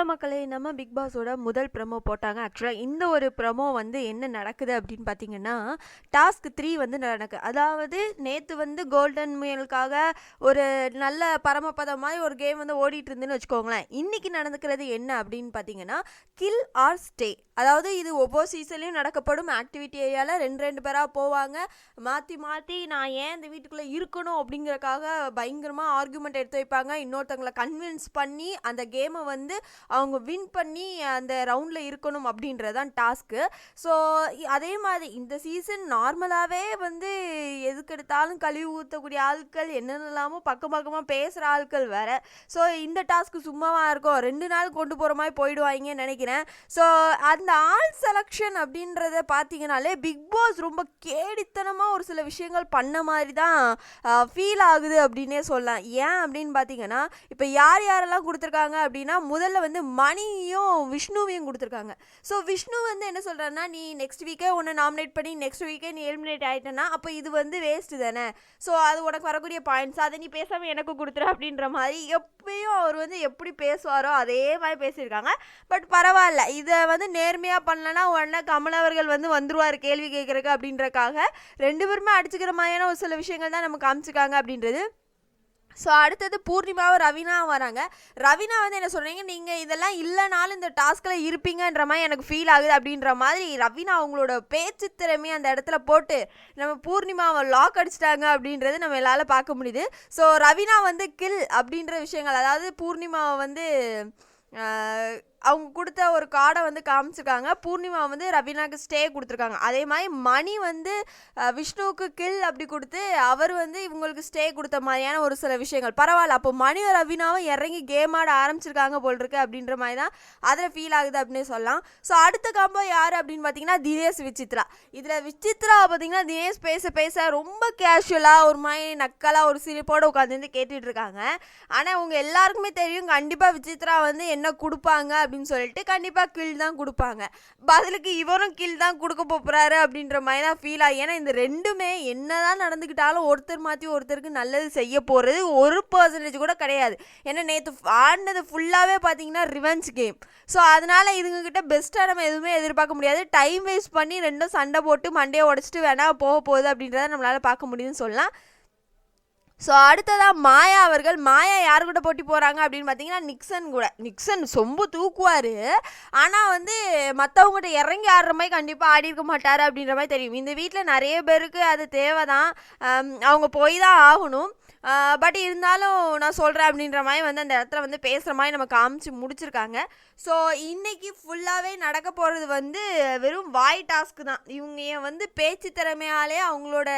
Hello மக்களே நம்ம big பாஸோட முதல் ப்ரமோ போட்டாங்க. ஆக்சுவலாக இந்த ஒரு ப்ரமோ வந்து என்ன நடக்குது அப்படின்னு பார்த்தீங்கன்னா டாஸ்க் த்ரீ வந்து நடக்கு. அதாவது நேற்று வந்து கோல்டன் முயலுக்காக ஒரு நல்ல பரமபதம் மாதிரி ஒரு கேம் வந்து ஓடிட்டு இருந்துன்னு வச்சுக்கோங்களேன். இன்றைக்கி நடந்துக்கிறது என்ன அப்படின்னு பார்த்தீங்கன்னா கில் ஆர் ஸ்டே அதாவது இது ஒவ்வொரு சீசன்லையும் நடக்கப்படும் ஆக்டிவிட்டி ஏரியாவில் ரெண்டு ரெண்டு பேராக போவாங்க. மாற்றி மாற்றி நான் ஏன் இந்த வீட்டுக்குள்ளே இருக்கணும் அப்படிங்கிறக்காக பயங்கரமாக ஆர்குமெண்ட் எடுத்து வைப்பாங்க. இன்னொருத்தவங்களை கன்வின்ஸ் பண்ணி அந்த கேமை வந்து அவங்க வின் பண்ணி அந்த ரவுண்டில் இருக்கணும் அப்படின்றதான் டாஸ்க்கு ஸோ அதே மாதிரி இந்த சீசன் நார்மலாகவே வந்து எதுக்கு எடுத்தாலும் கழுவி ஊற்றக்கூடிய ஆட்கள் என்னென்னலாமோ பக்கம் பக்கமாக பேசுகிற ஆட்கள் வேறு. ஸோ இந்த டாஸ்க்கு சும்மாவாக இருக்கும் ரெண்டு நாள் கொண்டு போகிற மாதிரி போயிடுவாங்கன்னு நினைக்கிறேன். ஸோ அந்த ஆள் செலெக்ஷன் அப்படின்றத பார்த்தீங்கனாலே பிக் பாஸ் ரொம்ப கேடித்தனமாக ஒரு சில விஷயங்கள் பண்ண மாதிரி தான் ஃபீல் ஆகுது அப்படின்னே சொல்லலாம். ஏன் அப்படின்னு பார்த்தீங்கன்னா இப்போ யார் யாரெல்லாம் கொடுத்துருக்காங்க அப்படின்னா முதல்ல வந்து மணியும் விஷ்ணுவையும் கொடுத்துருக்காங்க. ஸோ விஷ்ணு வந்து என்ன சொல்கிறாருன்னா நீ நெக்ஸ்ட் வீக்கே உன்னை நாமினேட் பண்ணி நெக்ஸ்ட் வீக்கே நீ எலிமினேட் ஆகிட்டேன்னா அப்போ இது வந்து வேஸ்ட்டு தானே? ஸோ அது உனக்கு வரக்கூடிய பாயிண்ட்ஸ் அதை நீ பேசாமல் எனக்கு கொடுத்துரு அப்படின்ற மாதிரி எப்பயும் அவர் வந்து எப்படி பேசுவாரோ அதே மாதிரி பேசியிருக்காங்க. பட் பரவாயில்ல. இதை வந்து நேர்மையாக பண்ணலன்னா உடனே கமல் அவர்கள் வந்து வந்துருவார் கேள்வி கேட்குறக்கு அப்படின்றக்காக. ரெண்டு பேருமே அடிச்சுக்கிற மாதிரியான ஒரு சில விஷயங்கள் தான் நமக்கு காமிச்சிருக்காங்க அப்படின்றது. ஸோ அடுத்தது பூர்ணிமாவும் ரவினாவும் வராங்க. ரவினா வந்து என்ன சொல்கிறீங்க நீங்கள் இதெல்லாம் இல்லைனாலும் இந்த டாஸ்கில் இருப்பீங்கன்ற மாதிரி எனக்கு ஃபீல் ஆகுது அப்படின்ற மாதிரி ரவினா அவங்களோட பேச்சு திறமையை அந்த இடத்துல போட்டு நம்ம பூர்ணிமாவை லாக் அடிச்சிட்டாங்க அப்படின்றது நம்ம எல்லால பார்க்க முடியுது. ஸோ ரவினா வந்து கில் அப்படின்ற விஷயங்கள் அதாவது பூர்ணிமாவை வந்து அவங்க கொடுத்த ஒரு கார்டை வந்து காமிச்சிருக்காங்க. பூர்ணிமா வந்து ரவீனாக்கு ஸ்டே கொடுத்துருக்காங்க. அதே மாதிரி மணி வந்து விஷ்ணுவுக்கு கில் அப்படி கொடுத்து அவர் வந்து இவங்களுக்கு ஸ்டே கொடுத்த மாதிரியான ஒரு சில விஷயங்கள். பரவாயில்ல அப்போ மணி ரவீனாவும் இறங்கி கேம் ஆட ஆரம்பிச்சிருக்காங்க போல் இருக்கு அப்படின்ற மாதிரி தான் அதில் ஃபீல் ஆகுது அப்படின்னு சொல்லலாம். ஸோ அடுத்த காம்போ யார் அப்படின்னு பார்த்தீங்கன்னா தினேஷ் விசித்ரா. இதில் விசித்ரா பார்த்தீங்கன்னா தினேஷ் பேச பேச ரொம்ப கேஷுவலாக ஒரு மாதிரி நக்கலாக ஒரு சிரிப்போடு உட்காந்து கேட்டுட்டு இருக்காங்க. ஆனால் அவங்க எல்லாருக்குமே தெரியும் கண்டிப்பாக விசித்ரா வந்து என்ன கொடுப்பாங்க அப்படின்னு சொல்லிட்டு கண்டிப்பாக கில் தான் கொடுப்பாங்க. பதிலுக்கு இவரும் கில் தான் கொடுக்க போகிறாரு அப்படின்ற மாதிரி தான் ஃபீல் ஆகி ஏன்னா இந்த ரெண்டுமே என்ன தான் நடந்துக்கிட்டாலும் ஒருத்தர் மாற்றி ஒருத்தருக்கு நல்லது செய்ய போகிறது ஒரு பர்சன்டேஜ் கூட கிடையாது. ஏன்னா நேற்று ஆடினது ஃபுல்லாகவே பார்த்தீங்கன்னா ரிவெஞ்ச் கேம் ஸோ அதனால் இதுங்கக்கிட்ட பெஸ்ட்டாக நம்ம எதுவுமே எதிர்பார்க்க முடியாது. டைம் வேஸ்ட் பண்ணி ரெண்டும் சண்டை போட்டு மண்டையை உடச்சிட்டு வேணால் போக போகுது அப்படின்றத நம்மளால் பார்க்க முடியுதுன்னு சொல்லலாம். ஸோ அடுத்ததாக மாயா அவர்கள் மாயா யார் கூட போட்டி போகிறாங்க அப்படின்னு பார்த்தீங்கன்னா நிக்சன் கூட. நிக்சன் சொம்பு தூக்குவார். ஆனால் வந்து மற்றவங்ககிட்ட இறங்கி ஆடுற மாதிரி கண்டிப்பாக ஆடி இருக்க மாட்டார் அப்படின்ற மாதிரி தெரியும். இந்த வீட்டில் நிறைய பேருக்கு அது தேவை தான் அவங்க போய் தான் ஆகணும். பட் இருந்தாலும் நான் சொல்கிறேன் அப்படின்ற மாதிரி வந்து அந்த இடத்துல வந்து பேசுகிற மாதிரி நம்ம காமிச்சு முடிச்சிருக்காங்க. ஸோ இன்றைக்கி ஃபுல்லாகவே நடக்க போகிறது வந்து வெறும் வாய் டாஸ்க்கு தான். இவங்க வந்து பேச்சு திறமையாலே அவங்களோட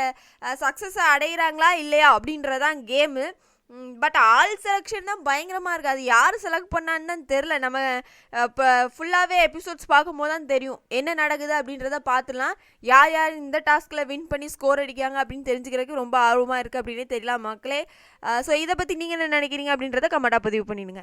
சக்ஸஸை அடைகிறாங்களா இல்லையா அப்படின்ற தான் கேமு பட் ஆல் செலெக்ஷன் தான் பயங்கரமாக இருக்குது அது யார் செலக்ட் பண்ணான்னு தெரில நம்ம இப்போ ஃபுல்லாகவே எபிசோட்ஸ் பார்க்கும்போது தான் தெரியும். என்ன நடக்குது அப்படின்றத பார்த்துலாம் யார் யார் இந்த டாஸ்கில் வின் பண்ணி ஸ்கோர் அடிக்காங்க அப்படின்னு தெரிஞ்சுக்கிறதுக்கு ரொம்ப ஆர்வமாக இருக்குது அப்படின்னே தெரியல மக்களே. ஸோ இதை பற்றி நீங்கள் என்ன நினைக்கிறீங்க அப்படின்றத கமெண்ட்டாக பதிவு பண்ணிடுங்க.